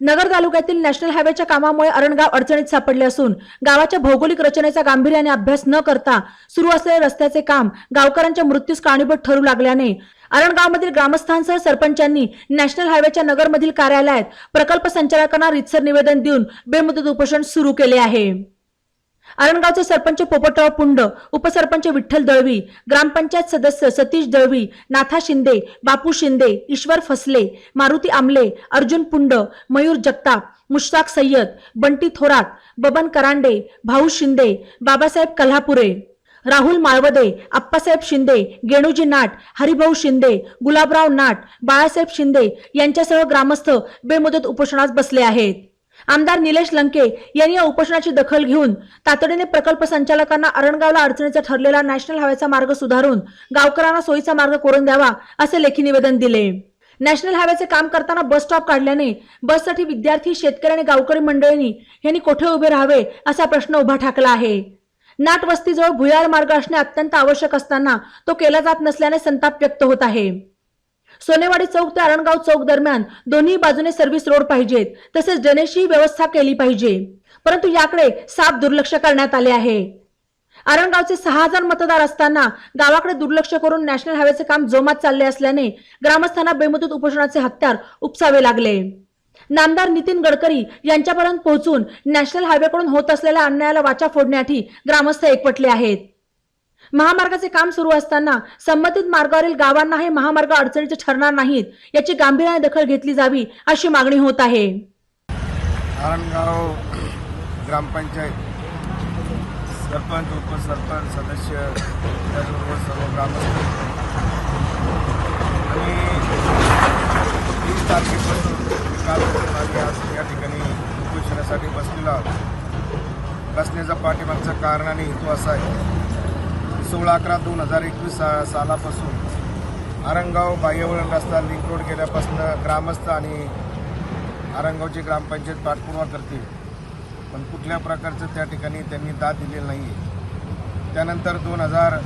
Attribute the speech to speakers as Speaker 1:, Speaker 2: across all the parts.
Speaker 1: नगर तालुक्यातील नॅशनल हायवेच्या कामामुळे अरणगाव अडचणीत सापडले असून गावाच्या भौगोलिक रचनेचा गांभीर्याने अभ्यास न करता सुरू असलेले रस्त्याचे काम गावकऱ्यांच्या मृत्यूस कारणीभूत ठरू लागल्याने अरणगावमधील ग्रामस्थांसह सरपंचांनी नॅशनल हायवेच्या नगरमधील कार्यालयात प्रकल्प संचालकांना रितसर निवेदन देऊन बेमुदत उपोषण सुरू केले आहे. आरणगावचे सरपंच पोपटराव पुंड उपसरपंच विठ्ठल दळवी ग्रामपंचायत सदस्य सतीश दळवी नाथा शिंदे बापू शिंदे ईश्वर फसले मारुती आमले अर्जुन पुंड मयूर जगताप मुश्ताक सय्यद बंटी थोरात बबन करांडे भाऊ शिंदे बाबासाहेब कल्हापुरे राहुल माळवदे आप्पासाहेब शिंदे गेणूजी नाट हरिभाऊ शिंदे गुलाबराव नाट बाळासाहेब शिंदे यांच्यासह ग्रामस्थ बेमुदत उपोषणास बसले आहेत. आमदार निलेश लंके यांनी या उपोषणाची दखल घेऊन तातडीने प्रकल्प संचालकांना अरणगावला अडचणीचा ठरलेला नॅशनल हायवेचा मार्ग सुधारून गावकऱ्यांना सोयीचा मार्ग करून द्यावा असे लेखी निवेदन दिले. नॅशनल हायवेचे काम करताना बस स्टॉप काढल्याने बससाठी विद्यार्थी शेतकरी आणि गावकरी मंडळींनी यांनी कोठे उभे राहावे असा प्रश्न उभा ठाकला आहे. नाट वस्तीजवळ भुयार मार्ग असणे अत्यंत आवश्यक असताना तो केला जात नसल्याने संताप व्यक्त होत आहे. सोनेवाडी चौक ते आरणगाव चौक दरम्यान दोन्ही बाजूने सर्व्हिस रोड पाहिजेत. तसेच ड्रेनेजची व्यवस्था केली पाहिजे. परंतु याकडे साफ दुर्लक्ष करण्यात आले आहे. आरणगावचे सहा हजार मतदार असताना गावाकडे दुर्लक्ष करून नॅशनल हायवेचे काम जोमात चालले असल्याने ग्रामस्थांना बेमुदत उपोषणाचे हत्यार उपसावे लागले. नामदार नितीन गडकरी यांच्यापर्यंत पोहोचून नॅशनल हायवेकडून होत असलेल्या अन्यायाला वाचा फोडण्यासाठी ग्रामस्थ एकवटले आहेत. महामार्गाचे काम सुरू असताना संबंधित मार्गावरील गावांना हे महामार्ग अडचणीचे ठरणार नाहीत याची गांभीर्याने दखल घेतली जावी अशी मागणी होत आहे.
Speaker 2: ग्रामपंचायत सरपंच उपसरपंच सदस्य त्याचबरोबर सर्व ग्रामस्थ. आणि तीस तारखेपासून काल आम्ही आज या ठिकाणी उपोषणासाठी बसलेलो आहोत. बसण्याचा पाठीमागचं कारण आणि हेतू असा आहे सोळा अकरा दोन हजार एकवीस सा सालापासून आरंगाव बाह्यवळण रस्ता लिंक रोड गेल्यापासून ग्रामस्थ आणि आरंगावची ग्रामपंचायत पाठपुरावा करते पण कुठल्या प्रकारचं त्या ठिकाणी त्यांनी दाद दिलेलं नाही आहे त्यानंतर दोन हजार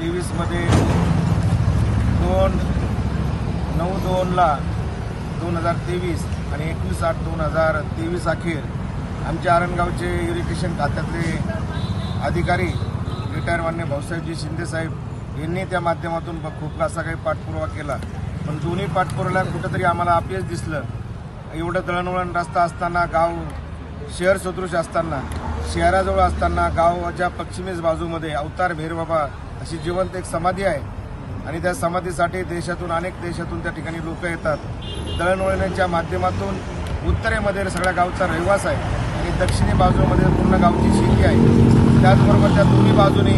Speaker 2: तेवीसमध्ये दोन नऊ दोनला दोन हजार तेवीस आणि एकवीस आठ दोन हजार तेवीस अखेर आमच्या आरणगावचे इरिगेशन खात्यातले अधिकारी रिटायर मान्य भाऊसाहेबजी शिंदेसाहेब यांनी त्या माध्यमातून खूप असा काही पाठपुरावा केला. पण दोन्ही पाठपुराव्याला कुठंतरी आम्हाला अपयश दिसलं. एवढं दळणवळण रस्ता असताना गाव शहर सदृश असताना शहराजवळ असताना गावाच्या पश्चिमेस बाजूमध्ये अवतार भैरबाबा अशी जिवंत एक समाधी आहे. आणि त्या समाधीसाठी देशातून अनेक देशातून त्या ठिकाणी लोक येतात. दळणवळणाच्या माध्यमातून उत्तरेमध्ये सगळ्या गावचा रहिवास आहे. आणि दक्षिणी बाजूमध्ये पूर्ण गावची शेती आहे. त्याचबरोबर त्या दोन्ही बाजूने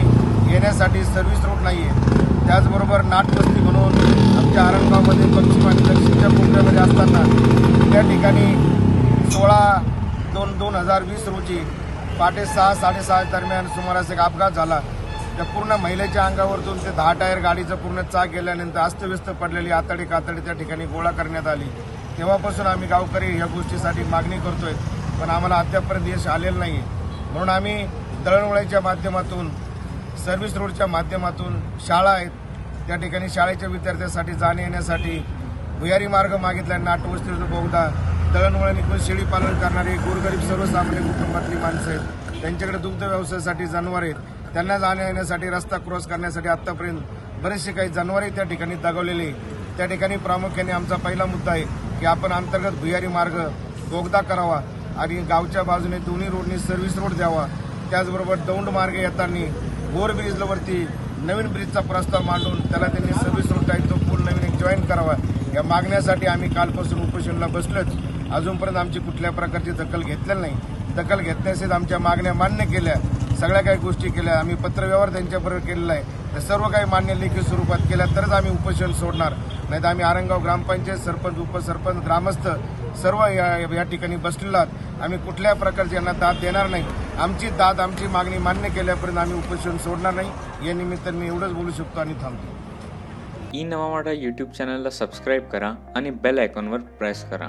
Speaker 2: येण्यासाठी सर्व्हिस रोड नाही आहे त्याचबरोबर नाटवस्ती म्हणून आमच्या आरणगावमध्ये पश्चिम आणि दक्षिणच्या कोपऱ्यामध्ये असताना त्या ठिकाणी सोळा दोन दोन हजार वीस रोजी पहाटे सहा साडेसहा दरम्यान सुमारास एक अपघात झाला. त्या पूर्ण महिलेच्या अंगावरतून ते दहा टायर गाडीचं पूर्ण चाक गेल्यानंतर अस्तव्यस्त पडलेली आतडी कातडी त्या ठिकाणी गोळा करण्यात आली. तेव्हापासून आम्ही गावकरी या गोष्टीसाठी मागणी करतोय पण आम्हाला अद्यापर्यंत यश आलेलं नाही म्हणून आम्ही दळणवळ्याच्या माध्यमातून सर्व्हिस रोडच्या माध्यमातून शाळा आहेत. त्या ठिकाणी शाळेच्या विद्यार्थ्यांसाठी जाणे येण्यासाठी भुयारी मार्ग मागितला नाटवस्तीचा बोगदा दळणवळण निघून शेळी पालन करणारे गोरगरीब सर्वसामान्य कुटुंबातली माणसं आहेत. त्यांच्याकडे दुग्ध व्यवसायासाठी जनावर आहेत. त्यांना जाण्या येण्यासाठी रस्ता क्रॉस करण्यासाठी आत्तापर्यंत बरेचसे काही जनावरही त्या ठिकाणी दगवलेले त्या ठिकाणी प्रामुख्याने आमचा पहिला मुद्दा आहे की आपण अंतर्गत भुयारी मार्ग बोगदा करावा आणि गावच्या बाजूने दोन्ही रोडनी सर्व्हिस रोड द्यावा. त्याचबरोबर दौंड मार्ग येताना बोर ब्रिजवरती नवीन ब्रिजचा प्रस्ताव मांडून त्याला त्यांनी सर्व्हिस रोड आहे तो पूल नवीन एक जॉईन करावा. या मागण्यासाठी आम्ही कालपासून उपोषणला बसलोच. अजूनपर्यंत आमची कुठल्या प्रकारची दखल घेतलेली नाही. दखल घेतल्यासहित आमच्या मागण्या मान्य केल्या. सगळ्या काही गोष्टी केल्या. आम्ही पत्रव्यवहार त्यांच्याबरोबर केलेला आहे. तर सर्व काही मान्य लेखी स्वरूपात केल्या तरच आम्ही उपोषण सोडणार. नाही तर आम्ही आरंगाव ग्रामपंचायत सरपंच उपसरपंच ग्रामस्थ सर्व या या ठिकाणी बसलेलो आहोत. आम्ही कुठल्या प्रकारची यांना दाद देणार नाही. आमची दाद आमची मागणी मान्य केल्यापर्यंत आम्ही उपोषण सोडणार नाही. या निमित्ताने मी एवढंच बोलू शकतो आणि थांबतो.
Speaker 3: ई नवा वाटा यूट्यूब चॅनलला सबस्क्राईब करा आणि बेल आयकॉनवर प्रेस करा.